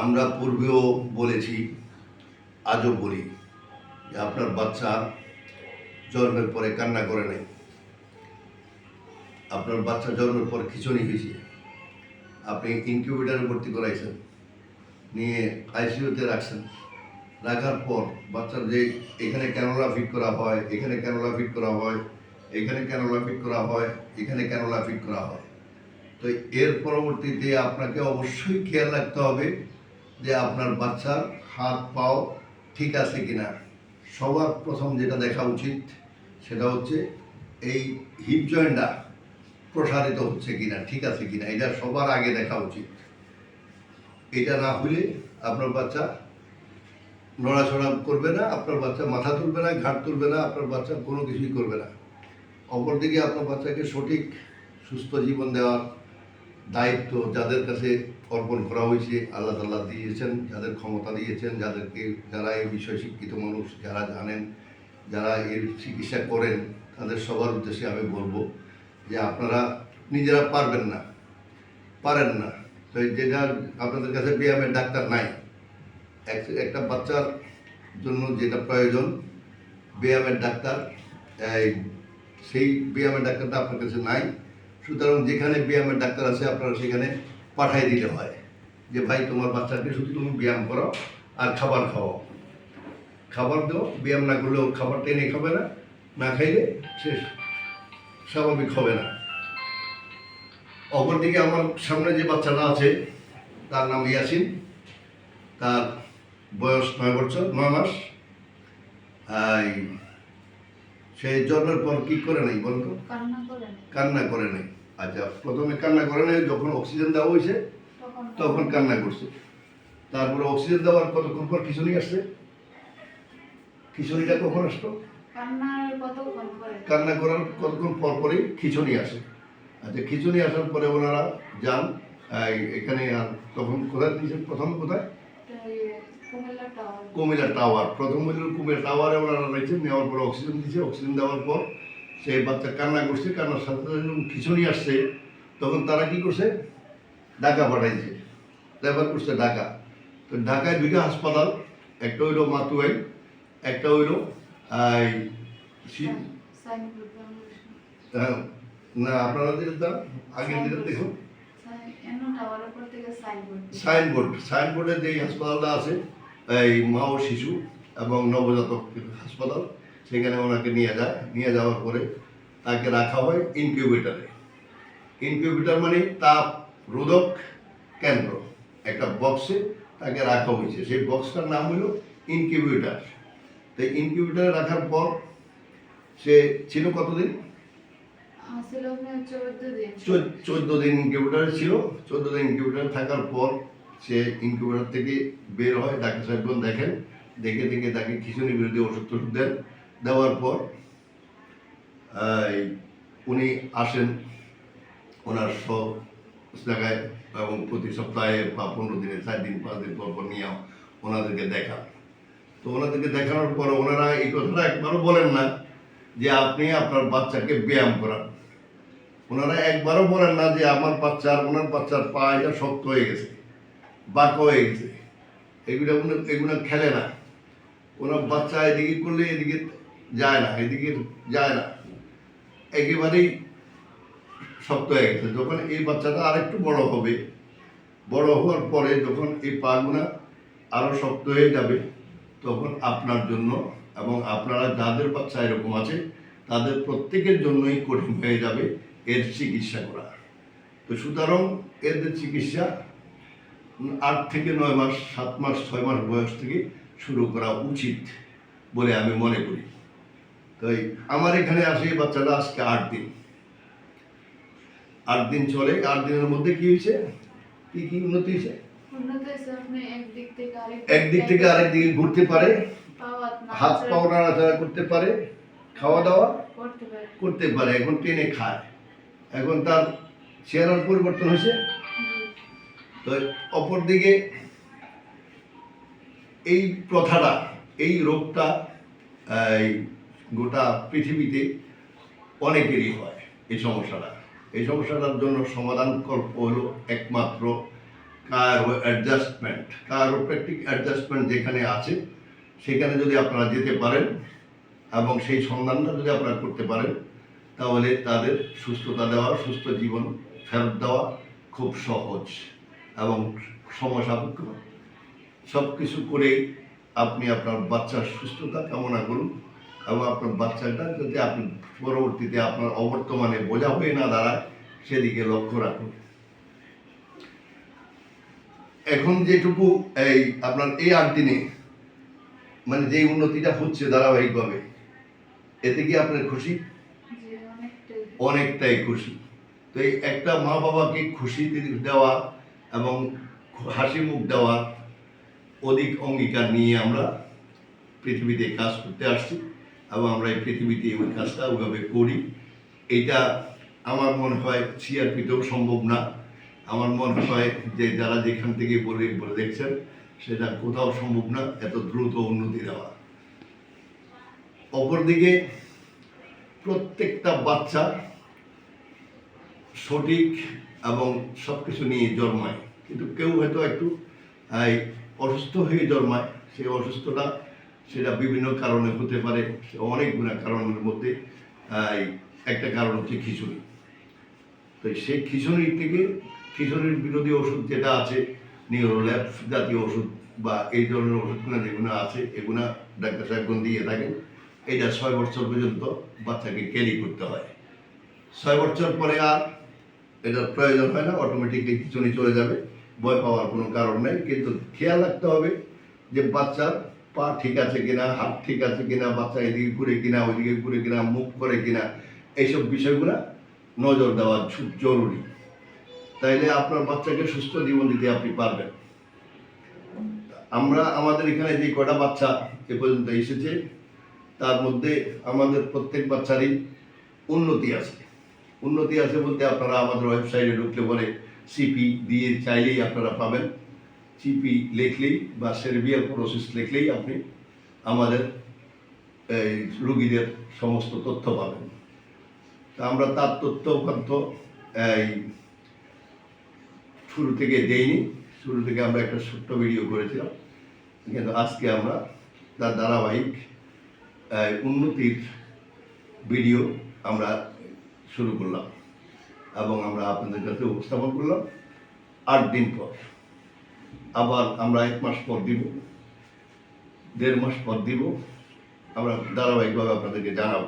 আমরা পূর্বেও বলেছি, আজও বলি যে আপনার বাচ্চা জন্মের পরে কান্না করে নাই। আপনার বাচ্চা জন্মের পর খিচুড়ি হয়েছে। আপনি ইনকিউবেটারে ভর্তি করাইছেন, নিয়ে আইসিইউতে রাখছেন। রাখার পর বাচ্চার যে এখানে ক্যানোলা ফিট করা হয়, এখানে ক্যানোলা ফিট করা হয়, এখানে ক্যানোলা ফিট করা হয়, এখানে ক্যানোলা ফিট করা হয়। তো এর পরবর্তীতে আপনাকে অবশ্যই খেয়াল রাখতে হবে যে আপনার বাচ্চার হাত, পাও ঠিক আছে কিনা। সবার প্রথম যেটা দেখা উচিত সেটা হচ্ছে এই হিপ জয়েন্টটা প্রসারিত হচ্ছে কিনা, ঠিক আছে কিনা। এটা সবার আগে দেখা উচিত। এটা না হলে আপনার বাচ্চা নড়াচড়া করবে না, আপনার বাচ্চা মাথা তুলবে না ঘাট তুলবে না, আপনার বাচ্চা কোনো কিছুই করবে না। অপরদিকে আপনার বাচ্চাকে সঠিক, সুস্থ জীবন দেওয়ার দায়িত্ব যাদের কাছে অর্পণ করা হয়েছে, আল্লাহ তাল্লাহ দিয়েছেন, যাদের ক্ষমতা দিয়েছেন, যাদেরকে যারা এই বিষয়ে শিক্ষিত মানুষ, যারা জানেন, যারা এর চিকিৎসা করেন, তাদের সবার উদ্দেশ্যে আমি বলব যে আপনারা নিজেরা পারবেন না, পারেন না। তো যেটা আপনাদের কাছে ব্যায়ামের ডাক্তার নাই, এক- একটা বাচ্চার জন্য যেটা প্রয়োজন, ব্যায়ামের ডাক্তার সেই ব্যায়ামের ডাক্তারটা আপনার কাছে নাই সুতরাং যেখানে ব্যায়ামের ডাক্তার আছে আপনারা সেখানে পাঠাই দিলে হয় যে ভাই তোমার বাচ্চাকে শুধু তুমি ব্যায়াম করো আর খাবার খাওয়াও খাবার দাও ব্যায়াম না করলেও খাবার টেনে খাবে না না খাইলে সে স্বাভাবিক হবে না। অপরদিকে আমার সামনে যে বাচ্চাটা আছে তার নাম ইয়াসিন। তার বয়স নয় বছর নয় মাস। সে জন্মের পর কি করে নাই বলতো। কান্না করে নাই। আচ্ছা প্রথমে কান্না করে নাই যখন অক্সিজেন দেওয়া হয়েছে তখন কান্না করছে। তারপরে অক্সিজেন দেওয়ার কতক্ষণ পর খিচুড়ি আসছে? খিচুড়িটা কখন করে কান্না করার কতক্ষণ পর পরই খিচুড়ি আসে। আচ্ছা খিচুড়ি আসার পরে ওনারা যান এখানে আর তখন কোথায় দিয়েছেন? প্রথম কোথায়? কুমিল্লা টাওয়ার প্রথম কুমিল্লা টাওয়ারে ওনারা রয়েছে নেওয়ার পর অক্সিজেন দিয়েছে। অক্সিজেন দেওয়ার পর সেই বাচ্চা কান্না করছে কান্নার সাথে সাথে যখন খিচুড়ি আসছে তখন তারা কি করছে? ঢাকা পাঠাইছে। রেফার করছে ঢাকা। তো ঢাকায় দুইটা হাসপাতাল একটা হইল মাতুয়াই একটা হইল আহ, না আপনারা যেটা আগের যেটা দেখুন। সাইনবোর্ড। সাইনবোর্ডে যে হাসপাতালটা আছে এই মা ও শিশু এবং নবজাতক হাসপাতাল সেখানে ওনাকে নিয়ে যায় নিয়ে যাওয়ার পরে তাকে রাখা হয় ইনকিউবেটারে ইনকিউবেটার মানে তাপ রোধক কেন্দ্র একটা বক্সে তাকে রাখা হয়েছে। সেই বক্সটার নাম হলো ইনকিউবেটার তো ইনকিউবেটারে রাখার পর সে ছিল কতদিন? চোদ্দ- চোদ্দ দিন ইনকিউবেটারে ছিল। চোদ্দ দিন ইনকিউবেটারে থাকার পর সে ইনকিউবেটার থেকে বের হয়। ডাক্তার সাহেবগণ দেখেন। দেখে দেখে তাকে খিচুড়ি বিরোধী ওষুধ টষুধ দেন। দেওয়ার পর উনি আসেন ওনার সব জায়গায় এবং প্রতি সপ্তাহে বা পনেরো দিনে, চার দিন, পাঁচ দিন পর পর নিয়ে ওনাদেরকে দেখান তো ওনাদেরকে দেখানোর পর ওনারা এই কথাটা একবারও বলেন না যে আপনি আপনার বাচ্চাকে ব্যায়াম করান। ওনারা একবারও বলেন না যে আমার বাচ্চার ওনার বাচ্চার পা এটা শক্ত হয়ে গেছে, বাঁকা হয়ে গেছে। এগুলো এগুলো খেলে না। ওনার বাচ্চা এদিকে করলে এদিকে যায় না, এদিকে যায় না। একেবারেই শক্ত হয়ে গেছে। যখন এই বাচ্চাটা আরেকটু বড় হবে, বড় হওয়ার পরে যখন এই পাগুনা আরও শক্ত হয়ে যাবে, তখন আপনার জন্য এবং আপনারা যাদের বাচ্চা এরকম আছে, তাদের প্রত্যেকের জন্যই কঠিন হয়ে যাবে এর চিকিৎসা করা। তো সুতরাং এদের চিকিৎসা আট থেকে নয় মাস, সাত মাস, ছয় মাস বয়স থেকে শুরু করা উচিত বলে আমি মনে করি। তাই আমার এখানে আসে বাচ্চাটা আজকে আট দিন। আট দিন চলে আট দিনের মধ্যে কি হয়েছে? কি কি উন্নতি হয়েছে? একদিক থেকে আরেক দিকে ঘুরতে পারে হাত পাও নাড়াচাড়া করতে পারে খাওয়া দাওয়া করতে পারে। করতে পারে এখন টেনে খায়। এখন তার চেহারার পরিবর্তন হয়েছে। তো অপরদিকে এই প্রথাটা এই রোগটা এই গোটা পৃথিবীতে অনেকেরই হয় এই সমস্যাটা। এই সমস্যাটার জন্য সমাধান কল্প হলো একমাত্র কারও অ্যাডজাস্টমেন্ট কারোপ্র্যাকটিক অ্যাডজাস্টমেন্ট যেখানে আছে, সেখানে যদি আপনারা যেতে পারেন এবং সেই সন্ধানটা যদি আপনারা করতে পারেন, তাহলে তাদের সুস্থতা দেওয়া, সুস্থ জীবন ফেরত দেওয়া খুব সহজ এবং সমসাপেক্ষ সব কিছু করে আপনি আপনার বাচ্চার সুস্থতা কামনা করুন। এবং আপনার বাচ্চাটা যদি আপনি পরবর্তীতে আপনার অবর্তমানে বোঝা হয়ে না দাঁড়ায়, সেদিকে লক্ষ্য রাখুন। এখন যেটুকু এই আপনার এই আট দিনে মানে যে উন্নতিটা হচ্ছে ধারাবাহিকভাবে, এতে কি আপনার খুশি? অনেকটাই খুশি। তো এই একটা মা বাবাকে খুশি দেওয়া এবং হাসি মুখ দেওয়া অধিক অঙ্গীকার নিয়ে আমরা পৃথিবীতে কাজ করতে আসছি। এবং আমরা এই পৃথিবীতে ওই কাজটা ওইভাবে করি। এটা আমার মনে হয় সিআরপিতেও সম্ভব না। আমার মনে হয় যে যারা যেখান থেকে বলে বলে দেখছেন, সেটা কোথাও সম্ভব না, এত দ্রুত উন্নতি দেওয়া। অপরদিকে প্রত্যেকটা বাচ্চা সঠিক এবং সব কিছু নিয়ে জন্মায়। কিন্তু কেউ হয়তো একটু অসুস্থ হয়ে জন্মায়, সেই অসুস্থতা সেটা বিভিন্ন কারণে হতে পারে, অনেকগুলো কারণের মধ্যে একটা কারণ হচ্ছে খিচুড়ি। তো সেই খিচুড়ি থেকে খিচুড়ির বিরোধী ওষুধ যেটা আছে নিউরোল্যাপ জাতীয় ওষুধ বা এই ধরনের ওষুধগুলো যেগুলো আছে, এগুলো ডাক্তার সাহেবগণ দিয়ে থাকেন। এটা ছয় বছর পর্যন্ত বাচ্চাকে ক্যারি করতে হয়। ছয় বছর পরে আর এটার প্রয়োজন হয় না অটোমেটিকলি খিচুড়ি চলে যাবে। ভয় পাওয়ার কোনো কারণ নেই, কিন্তু খেয়াল রাখতে হবে যে বাচ্চার পা ঠিক আছে কিনা, হাত ঠিক আছে কিনা, বাচ্চা এদিকে ঘুরে কিনা, ওইদিকে ঘুরে কিনা, মুখ করে কিনা, এইসব বিষয়গুলো নজর দেওয়া জরুরি। তাইলে আপনার বাচ্চাকে সুস্থ জীবন দিতে আপনি পারবেন। আমরা, আমাদের এখানে যে কটা বাচ্চা এ পর্যন্ত এসেছে, তার মধ্যে আমাদের প্রত্যেক বাচ্চারই উন্নতি আছে। উন্নতি আছে বলতে আপনারা আমাদের ওয়েবসাইটে ঢুকলে পরে সিপি দিয়ে চাইলেই আপনারা পাবেন। সিপি লিখলেই বা সেরবিয়াল প্রসেস লিখলেই আপনি আমাদের এই রুগীদের সমস্ত তথ্য পাবেন। তা আমরা তার তথ্য উপাত্ত এই, শুরু থেকে দেইনি। শুরু থেকে আমরা একটা ছোট্ট ভিডিও করেছিলাম। কিন্তু আজকে আমরা তার ধারাবাহিক উন্নতির ভিডিও আমরা শুরু করলাম এবং আমরা আপনাদের কাছে উপস্থাপন করলাম। আট দিন পর। আবার আমরা এক মাস পর দিব দেড় মাস পর দিব। আমরা ধারাবাহিকভাবে আপনাদেরকে জানাব।